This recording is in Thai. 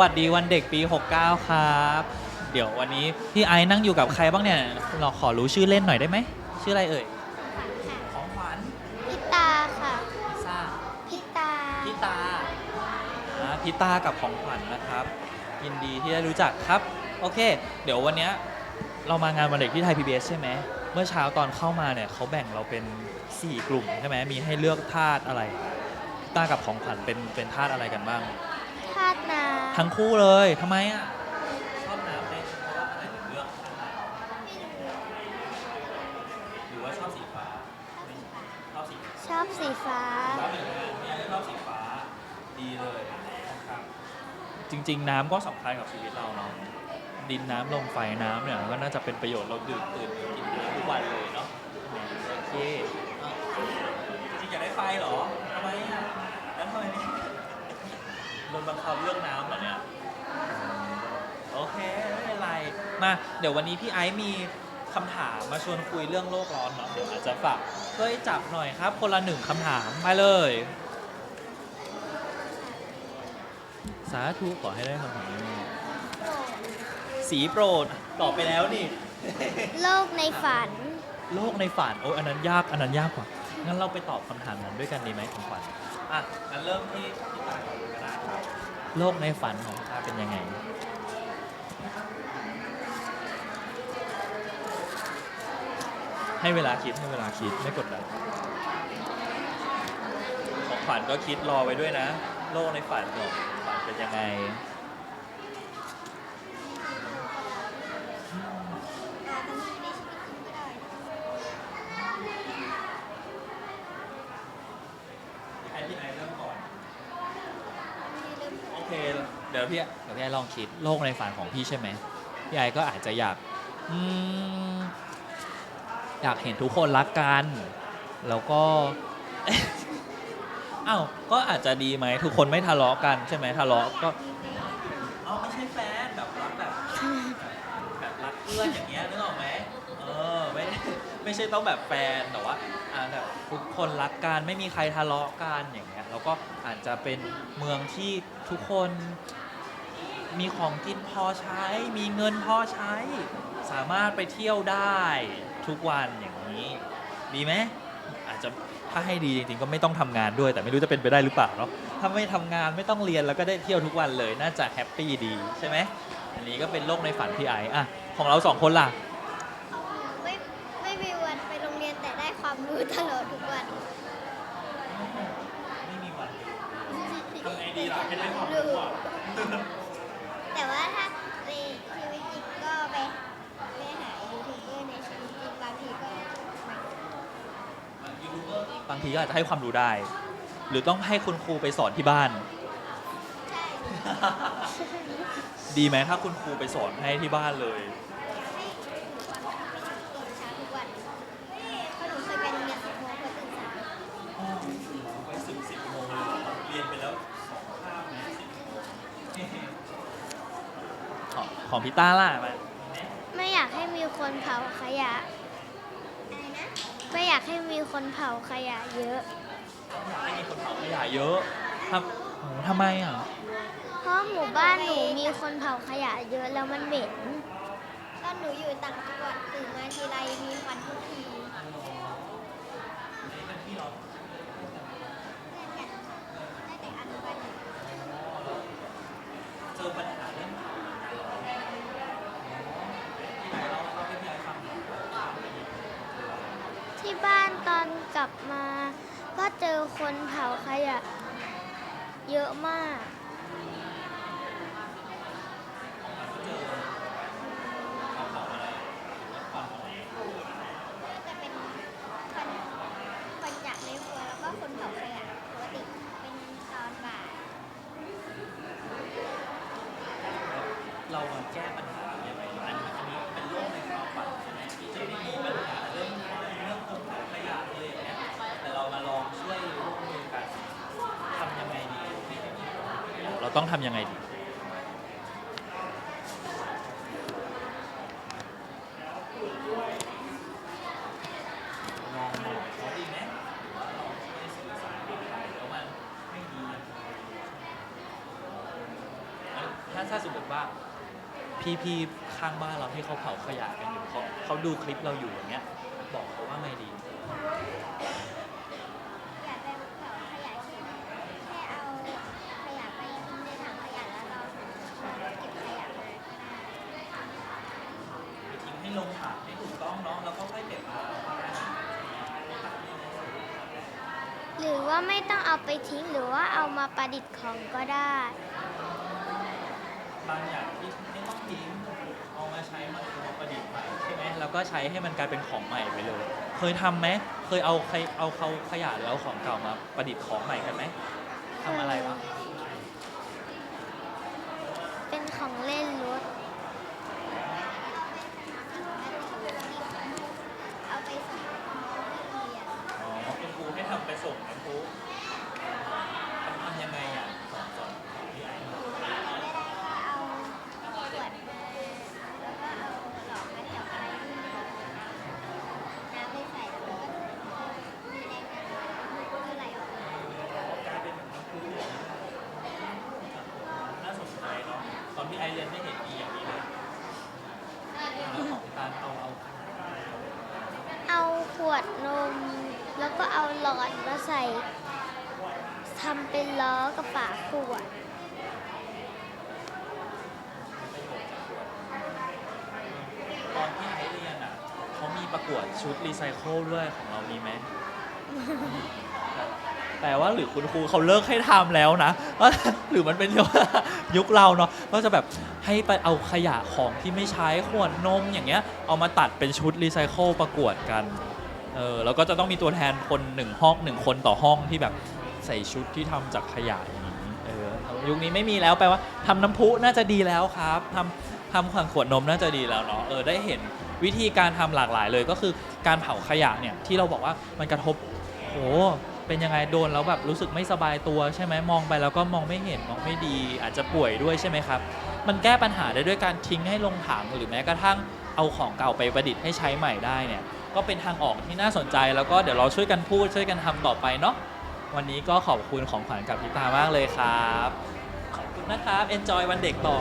วัสดีวันเด็กปี 69 ครับ เดี๋ยววันนี้พี่ไอซ์นั่งอยู่กับใครบ้างเนี่ย เราขอรู้ชื่อเล่นหน่อยได้ไหม ชื่ออะไรเอ่ย ของขวัญพิตาค่ะพิซซ่าพิตาพี่ตาอ่าพี่ตากับของขวัญนะครับ ยินดีที่ได้รู้จักครับ โอเค เดี๋ยววันเนี้ยเรามางานวันเด็กที่ไทย PBS ใช่ไหม เมื่อเช้าตอนเข้ามาเนี่ยเขาแบ่งเราเป็น 4 กลุ่มใช่ไหม มีให้เลือกธาตุอะไรพี่ตากับของขวัญเป็นเป็นธาตุอะไรกันบ้าง ธาตุน้ ทั้งคู่เลยทำไมอะชอบน้ำไหมเพราะว่าอะไรถึงเลือกธาตุน้ำหรือว่าชอบสีฟ้าชอบสีำชอบสีฟ้าฟ้าเหมือนกันเนี่ยชอบสีฟ้าดีเลยนะครับจริง ๆ น้ำก็สำคัญกับชีวิตเราเนาะดินน้ำลมไฟน้ำเนี่ยก็น่าจะเป็นประโยชน์เราดื่มตื่นกินน้ำทุกวันเลยเนาะโอเคอะจริงอยากได้ไฟเหรอทำไมอะแล้วทำไมไม่ โดนบังคับเรื่องน้ำเหรอเนี่ย โอเค ไม่เป็นไร มา เดี๋ยววันนี้พี่ไอซ์มีคำถามมาชวนคุยเรื่องโลกร้อนเนาะเดี๋ยวอาจจะฝากช่วยจับหน่อยครับ คนละหนึ่งคำถามมาเลย สาธุขอให้ได้คำถามนี้สีโปรดตอบไปแล้วนี่ โลกในฝัน โลกในฝันโอ้ยอันนั้นยากอันนั้นยากกว่า งั้นเราไปตอบคำถามนั้นด้วยกันดีไหมของฝันอะงั้นเริ่มที่พี่ตาก่อน โลกในฝันของพี่ตาเป็นยังไง ให้เวลาคิดให้เวลาคิดไม่กดดันของฝันก็คิดรอไว้ด้วยนะ โลกในฝันของฝันเป็นยังไง ให้พี่ไอเริ่มก่อน โอเค เดี๋ยวพี่เดี๋ยวพี่ไอลองคิดโลกในฝันของพี่ใช่ไหมพี่ไอก็อาจจะอยากอืมอยากเห็นทุกคนรักกัน แล้วก็ อ้าวก็อาจจะดีไหมทุกคนไม่ทะเลาะกันใช่ไหมทะเลาะก็อ๋อไม่ใช่แฟนแบบรักแบบแบบรักเพื่อนอย่างเงี้ยนึกออกไหมเออไม่ได้ไม่ใช่ต้องแบบแฟนแต่ว่าอ่าแบบทุกคนรักกันไม่มีใครทะเลาะกันอย่างเงี้ยแล้วก็อาจจะเป็นเมืองที่ทุกคน มีของกินพอใช้ มีเงินพอใช้ สามารถไปเที่ยวได้ทุกวันอย่างนี้ ดีไหมอาจจะถ้าให้ดีจริงๆก็ไม่ต้องทำงานด้วย แต่ไม่รู้จะเป็นไปได้หรือเปล่าเนาะถ้าไม่ทำงานไม่ต้องเรียนแล้วก็ได้เที่ยวทุกวันเลย น่าจะแฮปปี้ดีใช่ไหมอันนี้ก็เป็นโลกในฝันพี่ไอซ์อะของเราสองคนล่ะไม่ไม่มีวันไปโรงเรียนแต่ได้ความรู้ตลอดทุกวันไม่มีวันทำไงดีล่ะให้ได้ความรู้อะ แต่ว่าถ้าในชีวิตจริงก็ไปไปหายูทูบเบอร์ในชีวิตจริงบางทีก็ไม่ บางทีก็อาจจะให้ความรู้ได้ หรือต้องให้คุณครูไปสอนที่บ้านใช่ดีไหมถ้าคุณครูไปสอนให้ที่บ้านเลยให้หนูตื่นเช้าทุกวันเพราะหนูเคยไปโรงเรียนสิบโมงเพื่อตื่นเช้าไปสิบสิบโมงเลยเหรอเรียนไปแล้วสองคาบนะสิบโมงของของพี่ต้าล่ะมาไม่อยากให้มีคนเผาขยะอะไรนะ ไม่อยากให้มีคนเผาขยะเยอะ ไม่มีคนเผาขยะเยอะทำโอ้ทำไมอะเพราะหมู่บ้านหนูมีคนเผาขยะเยอะแล้วมันเหม็น ตอนหนูอยู่ต่างจังหวัดตื่นมาทีไรมีควันทุกทีได้แต่อันวัน เจอปัญหาเรื่องเผาที่ไหนเราเราให้พี่ไอ้ฟังหน่อย ที่บ้านตอนก ลับมา ก็เจอคนเผาขยะ เยอะมากจะเป็นคนคนจากในครัวแล้วก็คนเผาขยะปกติเป็นตอนบ่าย เรามาแก้ปัญหา วมันไม่ดีอย่างไรถ้าสมมติว่า พี่ๆข้างบ้านเราที่เขาเผาขยะกันอยู่เขาเขาดูคลิปเราอยู่อย่างเงี้ย บอกเขาว่าไงดี อยากไปเผาขยะที่ไหนแค่เอาขยะไปทิ้งในถังขยะแล้วเราเราเก็บขยะมาก็ได้ ไปทิ้งให้ ลงถังให้ถูกต้องเนาะแล้วก็ค่อยเก็บมาก็ได้หรือว่าไม่ต้องเอาไปทิ้งหรือว่าเอามาประดิษฐ์ของก็ได้ บางอย่างที่ไม่ต้องทิ้งเอามาใช้มันคือมาประดิษฐ์ใหม่ใช่ไหมแล้วก็ใช้ให้มันกลายเป็นของใหม่ไปเลย เคยทำไหมเคยเอาใครเอาเขาขยะหรือเอาของเก่ามาประดิษฐ์ของใหม่กันไหมทำอะไรบ้างเป็นของเล่นรถ เอาไปส่งที่เรียน อ๋อคุณครูให้ ทำไปส่งนะครูทำทำยังไงอะสอนสอนพี่ไอ้หน่อยเอาขวดมแล้วก็เอาหลอดมาจับอะไรที่มันน้ำไปใส่แล้วมันก็มีแรงดันมันก็ไหลออกมากลายเป็นแบบน้ำพุอย่างนี้น่าสนใจเนาะตอนพี่ไอเรียนไม่เห็นมีอย่างนี้เลยการเอาเอา เอาขวดนม แล้วก็เอาหลอดมาใส่ทำเป็นล้อกับฝาขวดตอนที่ไอเรียนอะเขามีประกวดชุดรีไซเคิลด้วยของเรามีไหม แต่ว่าหรือคุณครูเขาเลิกให้ทำแล้วนะ หรือมันเป็นยุคเราเนาะก็จะแบบให้ไปเอาขยะของที่ไม่ใช้ขวดนมอย่างเงี้ย เอามาตัดเป็นชุดรีไซเคิลประกวดกัน เออแล้วก็จะต้องมีตัวแทนคนหนึ่งห้องหนึ่งคนต่อห้องที่แบบใส่ชุดที่ทำจากขยะอย่างนี้เออยุคนี้ไม่มีแล้วแปลว่าทำน้ำพุน่าจะดีแล้วครับทำทำขวดขวดนมน่าจะดีแล้วเนาะเออได้เห็นวิธีการทำหลากหลายเลยก็คือการเผาขยะเนี่ยที่เราบอกว่ามันกระทบโอ้เป็นยังไงโดนแล้วแบบรู้สึกไม่สบายตัวใช่ไหมมองไปแล้วก็มองไม่เห็นมองไม่ดีอาจจะป่วยด้วยใช่ไหมครับ มันแก้ปัญหาได้ด้วยการทิ้งให้ลงถังหรือแม้กระทั่ง เอาของเก่าไปประดิษฐ์ให้ใช้ใหม่ได้เนี่ยก็เป็นทางออกที่น่าสนใจแล้วก็เดี๋ยวเราช่วยกันพูดช่วยกันทำต่อไปเนาะวันนี้ก็ขอบคุณของขวัญกับพิตามากเลยครับ ขอบคุณนะครับ enjoy วันเด็กต่อ